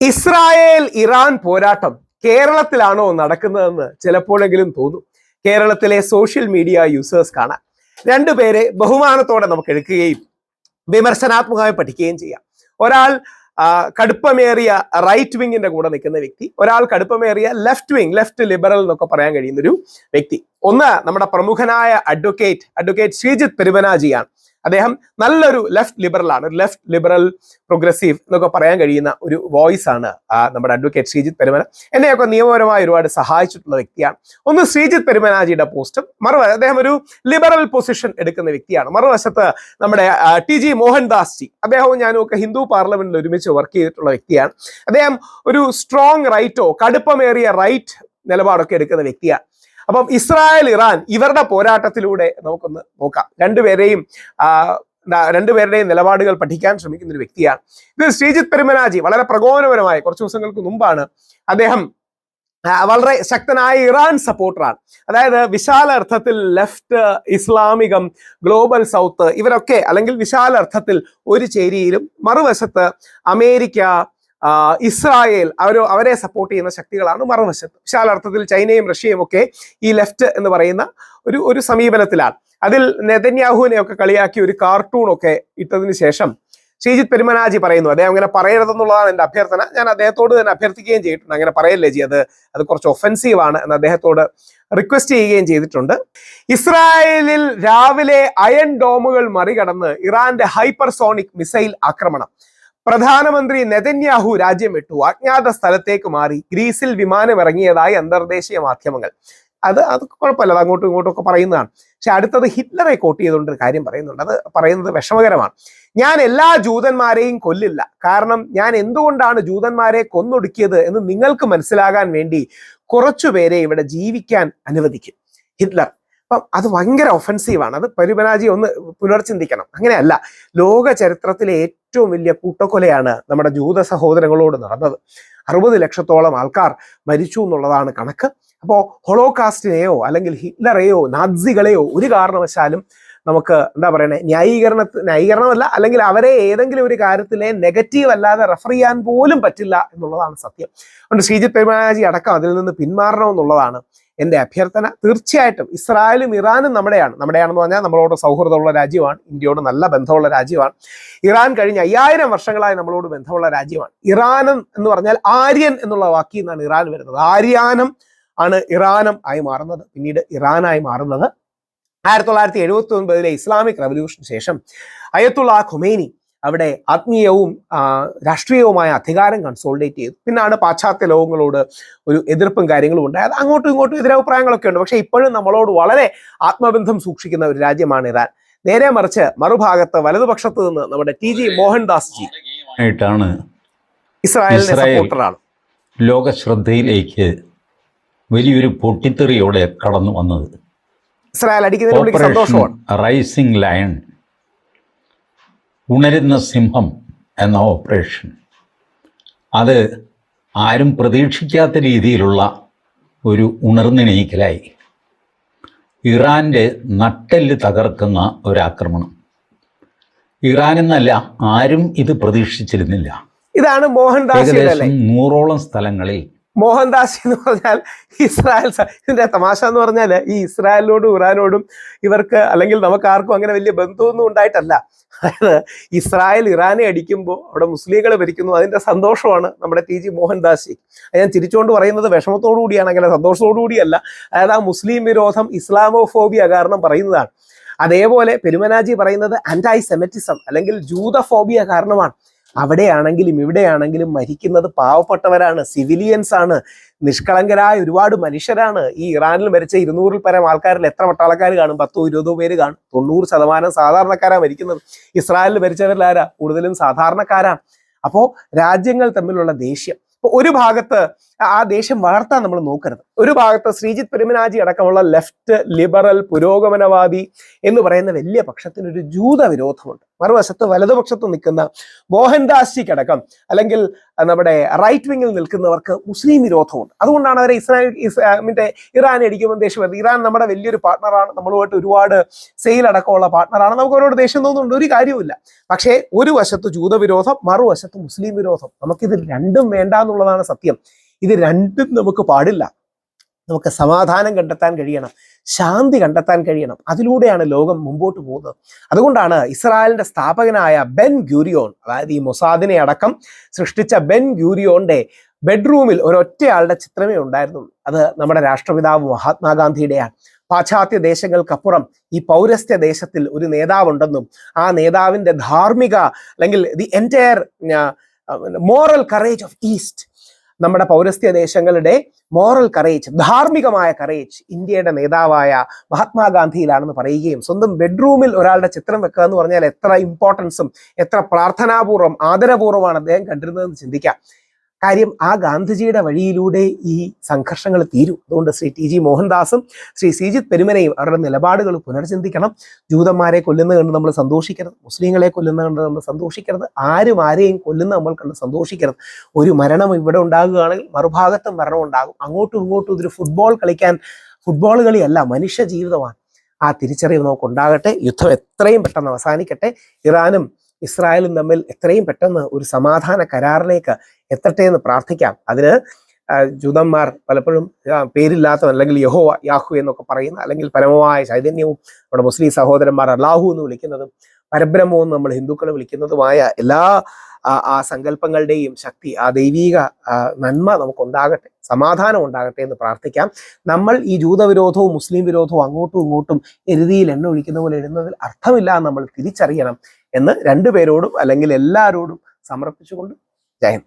Israel Iran പോരാട്ടം കേരളത്തിലാണോ നടക്കുന്നതെന്ന് ചിലപ്പോഴെങ്കിലും തോന്നും. കേരളത്തിലെ സോഷ്യൽ മീഡിയ യൂസേഴ്സ് കാണാൻ. രണ്ടുപേരെ ബഹുമാനത്തോടെ നമുക്ക് എടുക്കുകയും വിമർശനാത്മകമായി പഠിക്കുകയും ചെയ്യാം. ഒരാൾ കടുപ്പമേറിയ റൈറ്റ് വിങ്ങിന്റെ കൂടെ നിൽക്കുന്ന വ്യക്തി ഒരാൾ കടുപ്പമേറിയ ലെഫ്റ്റ് വിങ് ലെഫ്റ്റ് ലിബറൽ എന്നൊക്കെ പറയാൻ കഴിയുന്ന ഒരു വ്യക്തി. ഒന്ന് നമ്മുടെ പ്രമുഖനായ അഡ്വക്കേറ്റ് അഡ്വക്കേറ്റ് ശ്രീജിത്ത് പെരുമനാജിയാണ്. അദ്ദേഹം നല്ലൊരു ലെഫ്റ്റ് ലിബറൽ ആണ്. ലെഫ്റ്റ് ലിബറൽ പ്രോഗ്രസീവ് എന്നൊക്കെ പറയാൻ കഴിയുന്ന ഒരു വോയിസ് ആണ് നമ്മുടെ അഡ്വക്കേറ്റ് ശ്രീജിത്ത് പെരുമന. എന്നെയൊക്കെ നിയമപരമായി ഒരുപാട് സഹായിച്ചിട്ടുള്ള വ്യക്തിയാണ്. ഒന്ന് ശ്രീജിത്ത് പെരുമനാജിയുടെ പോസ്റ്റും മറു അദ്ദേഹം ഒരു ലിബറൽ പൊസിഷൻ എടുക്കുന്ന വ്യക്തിയാണ്. മറുവശത്ത് നമ്മുടെ ടി ജി മോഹൻദാസ് ജി അദ്ദേഹവും ഞാനും ഒക്കെ ഹിന്ദു പാർലമെന്റിൽ ഒരുമിച്ച് വർക്ക് ചെയ്തിട്ടുള്ള വ്യക്തിയാണ്. അദ്ദേഹം ഒരു സ്ട്രോങ് റൈറ്റോ കടുപ്പമേറിയ റൈറ്റ് നിലപാടൊക്കെ എടുക്കുന്ന വ്യക്തിയാണ്. അപ്പം ഇസ്രായേൽ ഇറാൻ ഇവരുടെ പോരാട്ടത്തിലൂടെ നമുക്കൊന്ന് നോക്കാം. രണ്ടുപേരെയും രണ്ടുപേരുടെയും നിലപാടുകൾ പഠിക്കാൻ ശ്രമിക്കുന്ന ഒരു വ്യക്തിയാണ്. ഇത് ശ്രീജിത് പെരുമനാജി. വളരെ പ്രകോപനപരമായി കുറച്ച് ദിവസങ്ങൾക്ക് മുമ്പാണ് അദ്ദേഹം വളരെ ശക്തനായ ഇറാൻ സപ്പോർട്ടറാണ്. അതായത് വിശാല അർത്ഥത്തിൽ ലെഫ്റ്റ് ഇസ്ലാമികം ഗ്ലോബൽ സൗത്ത് ഇവരൊക്കെ അല്ലെങ്കിൽ വിശാല അർത്ഥത്തിൽ ഒരു ചേരിയിലും മറുവശത്ത് അമേരിക്ക ഇസ്രായേൽ അവർ അവരെ സപ്പോർട്ട് ചെയ്യുന്ന ശക്തികളാണ് മറുവശത്ത്. വിശാലർത്ഥത്തിൽ ചൈനയും റഷ്യയും ഒക്കെ ഈ ലെഫ്റ്റ് എന്ന് പറയുന്ന ഒരു ഒരു സമീപനത്തിലാണ്. അതിൽ നെതന്യാഹുവിനെ ഒക്കെ കളിയാക്കി ഒരു കാർട്ടൂൺ ഒക്കെ ഇട്ടതിന് ശേഷം ശ്രീജിത്ത് പെരുമനാജി പറയുന്നു അദ്ദേഹം അങ്ങനെ പറയരുതെന്നുള്ളതാണ് എന്റെ അഭ്യർത്ഥന. ഞാൻ അദ്ദേഹത്തോട് തന്നെ അഭ്യർത്ഥിക്കുകയും ചെയ്തിട്ടുണ്ട്. അങ്ങനെ പറയല്ലേ ജി അത് അത് കുറച്ച് ഒഫൻസീവ് ആണ് എന്ന് അദ്ദേഹത്തോട് റിക്വസ്റ്റ് ചെയ്യുകയും ചെയ്തിട്ടുണ്ട്. ഇസ്രായേലിൽ രാവിലെ അയൺ ഡോമുകൾ മറികടന്ന് ഇറാന്റെ ഹൈപ്പർസോണിക് മിസൈൽ ആക്രമണം. പ്രധാനമന്ത്രി നെതന്യാഹു രാജ്യം വിട്ടു അജ്ഞാത സ്ഥലത്തേക്ക് മാറി ഗ്രീസിൽ വിമാനം ഇറങ്ങിയതായി അന്തർദേശീയ മാധ്യമങ്ങൾ. അത് അത് കുഴപ്പമില്ല. അത് അങ്ങോട്ടും ഇങ്ങോട്ടും ഒക്കെ പറയുന്നതാണ്. പക്ഷെ അടുത്തത് ഹിറ്റ്ലറെ കോട്ട് ചെയ്തുകൊണ്ട് ഒരു കാര്യം പറയുന്നുണ്ട്. അത് പറയുന്നത് വിഷമകരമാണ്. ഞാൻ എല്ലാ ജൂതന്മാരെയും കൊല്ലില്ല. കാരണം ഞാൻ എന്തുകൊണ്ടാണ് ജൂതന്മാരെ കൊന്നൊടുക്കിയത് എന്ന് നിങ്ങൾക്ക് മനസ്സിലാകാൻ വേണ്ടി കുറച്ചുപേരെ ഇവിടെ ജീവിക്കാൻ അനുവദിക്കും. ഹിറ്റ്ലർ അപ്പം അത് ഭയങ്കര ഒഫൻസീവാണ് അത് പരിപരാജി ഒന്ന് പുനർചിന്തിക്കണം. അങ്ങനെയല്ല. ലോക ചരിത്രത്തിലെ ഏറ്റവും വലിയ കൂട്ടക്കൊലയാണ് നമ്മുടെ ജൂത സഹോദരങ്ങളോട് നടന്നത്. അറുപത് ലക്ഷത്തോളം ആൾക്കാർ മരിച്ചു എന്നുള്ളതാണ് കണക്ക്. അപ്പോൾ ഹൊളോകാസ്റ്റിനെയോ അല്ലെങ്കിൽ ഹിറ്റ്ലറെയോ നാസികളെയോ ഒരു കാരണവശാലും നമുക്ക് എന്താ പറയണേ ന്യായീകരണ ന്യായീകരണമല്ല അല്ലെങ്കിൽ അവരെ ഏതെങ്കിലും ഒരു കാര്യത്തിലെ നെഗറ്റീവ് അല്ലാതെ റെഫർ ചെയ്യാൻ പോലും പറ്റില്ല എന്നുള്ളതാണ് സത്യം. അതുകൊണ്ട് ശ്രീജിത് പെരുമാജി അടക്കം അതിൽ നിന്ന് പിന്മാറണം എന്നുള്ളതാണ് എന്റെ അഭ്യർത്ഥന തീർച്ചയായിട്ടും ഇസ്രായേലും ഇറാനും നമ്മുടെയാണ്. നമ്മുടെയാണെന്ന് പറഞ്ഞാൽ നമ്മളോട് സൗഹൃദമുള്ള രാജ്യമാണ്. ഇന്ത്യയോട് നല്ല ബന്ധമുള്ള രാജ്യമാണ്. ഇറാൻ കഴിഞ്ഞ അയ്യായിരം വർഷങ്ങളായി നമ്മളോട് ബന്ധമുള്ള രാജ്യമാണ്. ഇറാനും എന്ന് പറഞ്ഞാൽ ആര്യൻ എന്നുള്ള വാക്കിൽ നിന്നാണ് ഇറാൻ വരുന്നത്. ആര്യാനം ആണ് ഇറാനം ആയി മാറുന്നത്. പിന്നീട് ഇറാനായി മാറുന്നത്. ആയിരത്തി തൊള്ളായിരത്തി എഴുപത്തി ഒൻപതിലെ ഇസ്ലാമിക് റവല്യൂഷന് ശേഷം അയത്തുള്ള ഖുമൈനി അവിടെ ആത്മീയവും രാഷ്ട്രീയവുമായ അധികാരം കൺസോൾഡേറ്റ് ചെയ്തു. പിന്നാണ് പാശ്ചാത്യ ലോകങ്ങളോട് ഒരു എതിർപ്പും കാര്യങ്ങളും ഉണ്ടായത്. അങ്ങോട്ടും ഇങ്ങോട്ടും എതിരഭിപ്രായങ്ങളൊക്കെ ഉണ്ട്. പക്ഷേ ഇപ്പോഴും നമ്മളോട് വളരെ ആത്മബന്ധം സൂക്ഷിക്കുന്ന ഒരു രാജ്യമാണ് ഇറാൻ. നേരെ മറിച്ച് മറുഭാഗത്ത് വലതുപക്ഷത്ത് നിന്ന് നമ്മുടെ ടി ജി മോഹൻദാസ് ജി ആയിട്ടാണ് ഇസ്രായേലിന്റെ സപ്പോർട്ടറാണ്. ലോക ശ്രദ്ധയിലേക്ക് വലിയൊരു പൊട്ടിത്തെറിയോടെ കടന്നു വന്നത്. ഇസ്രായേൽ അടിക്കുന്നതിനോട് സന്തോഷമാണ്. റൈസിംഗ് ലയൺ ഉണരുന്ന സിംഹം എന്ന ഓപ്പറേഷൻ അത് ആരും പ്രതീക്ഷിക്കാത്ത രീതിയിലുള്ള ഒരു ഉണർന്നെണീക്കലായി. ഇറാന്റെ നട്ടെല്ല് തകർക്കുന്ന ഒരാക്രമണം ഇറാൻ എന്നല്ല ആരും ഇത് പ്രതീക്ഷിച്ചിരുന്നില്ല. ഇതാണ് മോഹൻദാസ് ഏകദേശം നൂറോളം സ്ഥലങ്ങളിൽ മോഹൻദാസ് എന്ന് പറഞ്ഞാൽ ഇസ്രായേൽ ഇതിന്റെ തമാശ എന്ന് പറഞ്ഞാൽ ഈ ഇസ്രായേലിനോടും ഇറാനോടും ഇവർക്ക് അല്ലെങ്കിൽ നമുക്ക് ആർക്കും അങ്ങനെ വലിയ ബന്ധമൊന്നും ഉണ്ടായിട്ടല്ല. അതായത് ഇസ്രായേൽ ഇറാനെ അടിക്കുമ്പോൾ അവിടെ മുസ്ലിങ്ങൾ ഭരിക്കുന്നു. അതിന്റെ സന്തോഷമാണ് നമ്മുടെ ടി ജി മോഹൻദാസ്. ഞാൻ തിരിച്ചുകൊണ്ട് പറയുന്നത് വിഷമത്തോടു കൂടിയാണ്. അങ്ങനെ സന്തോഷത്തോടു കൂടിയല്ല. അതായത് ആ മുസ്ലിം വിരോധം ഇസ്ലാമോഫോബിയ കാരണം പറയുന്നതാണ്. അതേപോലെ പെരുമനാജി പറയുന്നത് ആന്റൈ സെമറ്റിസം അല്ലെങ്കിൽ ജൂതഫോബിയ കാരണമാണ്. അവിടെയാണെങ്കിലും ഇവിടെയാണെങ്കിലും മരിക്കുന്നത് പാവപ്പെട്ടവരാണ്. സിവിലിയൻസ് ആണ്. നിഷ്കളങ്കരായ ഒരുപാട് മനുഷ്യരാണ്. ഈ ഇറാനിൽ മരിച്ച ഇരുന്നൂറിൽ പരം ആൾക്കാരിൽ എത്ര പട്ടാളക്കാർ കാണും? പത്തോ ഇരുപതോ പേര് കാണും. തൊണ്ണൂറ് ശതമാനം സാധാരണക്കാരാണ് മരിക്കുന്നത്. ഇസ്രായേലിൽ മരിച്ചവരിൽ ആരാ? കൂടുതലും സാധാരണക്കാരാണ് അപ്പോൾ രാജ്യങ്ങൾ തമ്മിലുള്ള ദേഷ്യം. ഒരു ഭാഗത്ത് ആ ദേഷ്യം വളർത്താൻ നമ്മൾ നോക്കരുത്. ഒരു ഭാഗത്ത് ശ്രീജിത്ത് പെരുമനാജി അടക്കമുള്ള ലെഫ്റ്റ് ലിബറൽ പുരോഗമനവാദി എന്ന് പറയുന്ന വലിയ പക്ഷത്തിന് ഒരു ജൂത വിരോധമുണ്ട്. മറുവശത്ത് വലതുപക്ഷത്ത് നിൽക്കുന്ന മോഹൻദാസ് അടക്കം അല്ലെങ്കിൽ നമ്മുടെ റൈറ്റ് വിങ്ങിൽ നിൽക്കുന്നവർക്ക് മുസ്ലിം വിരോധമുണ്ട്. അതുകൊണ്ടാണ് അവരെ ഇസ്രായേൽ മറ്റേ ഇറാൻ അടിക്കുമ്പോൾ ദേഷ്യം ഇറാൻ നമ്മുടെ വലിയൊരു പാർട്ണറാണ് നമ്മളുമായിട്ട് ഒരുപാട് സെയിൽ അടക്കമുള്ള പാർട്ണറാണ് നമുക്ക് അവരോട് ദേഷ്യം തോന്നുന്നുണ്ട്. ഒരു കാര്യമില്ല പക്ഷേ ഒരു വശത്ത് ജൂതവിരോധം മറുവശത്ത് മുസ്ലിം വിരോധം. നമുക്കിത് രണ്ടും വേണ്ട എന്നുള്ളതാണ് സത്യം. ഇത് രണ്ടും നമുക്ക് പാടില്ല. നമുക്ക് സമാധാനം കണ്ടെത്താൻ കഴിയണം ശാന്തി കണ്ടെത്താൻ കഴിയണം. അതിലൂടെയാണ് ലോകം മുമ്പോട്ട് പോകുന്നത്. അതുകൊണ്ടാണ് ഇസ്രായേലിന്റെ സ്ഥാപകനായ ബെൻ ഗ്യൂരിയോൺ അതായത് ഈ മൊസാദിനെ അടക്കം സൃഷ്ടിച്ച ബെൻ ഗ്യൂരിയോന്റെ ബെഡ്റൂമിൽ ഒരൊറ്റയാളുടെ ചിത്രമേ ഉണ്ടായിരുന്നുള്ളൂ അത് നമ്മുടെ രാഷ്ട്രപിതാവ് മഹാത്മാഗാന്ധിയുടെയാണ് പാശ്ചാത്യ ദേശങ്ങൾക്കപ്പുറം ഈ പൗരസ്ത്യ ദേശത്തിൽ ഒരു നേതാവുണ്ടെന്നും ആ നേതാവിന്റെ ധാർമ്മിക അല്ലെങ്കിൽ the entire moral courage of east നമ്മുടെ പൗരസ്ത്യ ദേശങ്ങളുടെ മോറൽ കറേജ് ധാർമ്മികമായ കറേജ് ഇന്ത്യയുടെ നേതാവായ മഹാത്മാഗാന്ധിയിലാണെന്ന് പറയുകയും സ്വന്തം ബെഡ്റൂമിൽ ഒരാളുടെ ചിത്രം വെക്കുക എന്ന് പറഞ്ഞാൽ എത്ര ഇമ്പോർട്ടൻസും എത്ര പ്രാർത്ഥനാപൂർവം ആദരപൂർവമാണ് അദ്ദേഹം കണ്ടിരുന്നതെന്ന് ചിന്തിക്കാം. കാര്യം ആ ഗാന്ധിജിയുടെ വഴിയിലൂടെ ഈ സംഘർഷങ്ങൾ തീരും. അതുകൊണ്ട് ശ്രീ ടി ജി മോഹൻദാസും ശ്രീ ശ്രീജിത്ത് പെരുമനയും അവരുടെ നിലപാടുകൾ പുനർചിന്തിക്കണം. ജൂതന്മാരെ കൊല്ലുന്ന കണ്ട് നമ്മൾ സന്തോഷിക്കരുത്. മുസ്ലിങ്ങളെ കൊല്ലുന്ന കണ്ട് നമ്മൾ സന്തോഷിക്കരുത്. ആരും ആരെയും കൊല്ലുന്ന നമ്മൾ കണ്ട് സന്തോഷിക്കരുത്. ഒരു മരണം ഇവിടെ ഉണ്ടാകുകയാണെങ്കിൽ മറുഭാഗത്തും മരണം ഉണ്ടാകും. അങ്ങോട്ടും ഇങ്ങോട്ടും ഇതൊരു ഫുട്ബോൾ കളിക്കാൻ ഫുട്ബോൾ കളിയല്ല മനുഷ്യ ജീവിതമാണ്. ആ തിരിച്ചറിവ് നമുക്ക് ഉണ്ടാകട്ടെ യുദ്ധം എത്രയും പെട്ടെന്ന് അവസാനിക്കട്ടെ. ഇറാനും ഇസ്രായേലും തമ്മിൽ എത്രയും പെട്ടെന്ന് ഒരു സമാധാന കരാറിലേക്ക് എത്തട്ടെ എന്ന് പ്രാർത്ഥിക്കാം. അതിന് ജൂതന്മാർ പലപ്പോഴും പേരില്ലാത്ത അല്ലെങ്കിൽ യഹോ യാഹു എന്നൊക്കെ പറയുന്ന അല്ലെങ്കിൽ പരമമായ ചൈതന്യവും നമ്മുടെ മുസ്ലിം സഹോദരന്മാർ അള്ളാഹു എന്ന് വിളിക്കുന്നതും പരബ്രഹ്മവും നമ്മൾ ഹിന്ദുക്കൾ വിളിക്കുന്നതുമായ എല്ലാ ആ, സങ്കല്പങ്ങളുടെയും ശക്തി ആ ദൈവീക നന്മ നമുക്ക് ഉണ്ടാകട്ടെ സമാധാനം ഉണ്ടാകട്ടെ എന്ന് പ്രാർത്ഥിക്കാം. നമ്മൾ ഈ ജൂതവിരോധവും മുസ്ലിം വിരോധവും അങ്ങോട്ടും ഇങ്ങോട്ടും എരുതിയിൽ എണ്ണ ഒഴിക്കുന്ന പോലെ ഇടുന്നതിൽ അർത്ഥമില്ല നമ്മൾ തിരിച്ചറിയണം. എന്ന് രണ്ടുപേരോടും അല്ലെങ്കിൽ എല്ലാവരോടും സമർപ്പിച്ചുകൊണ്ട് ജയം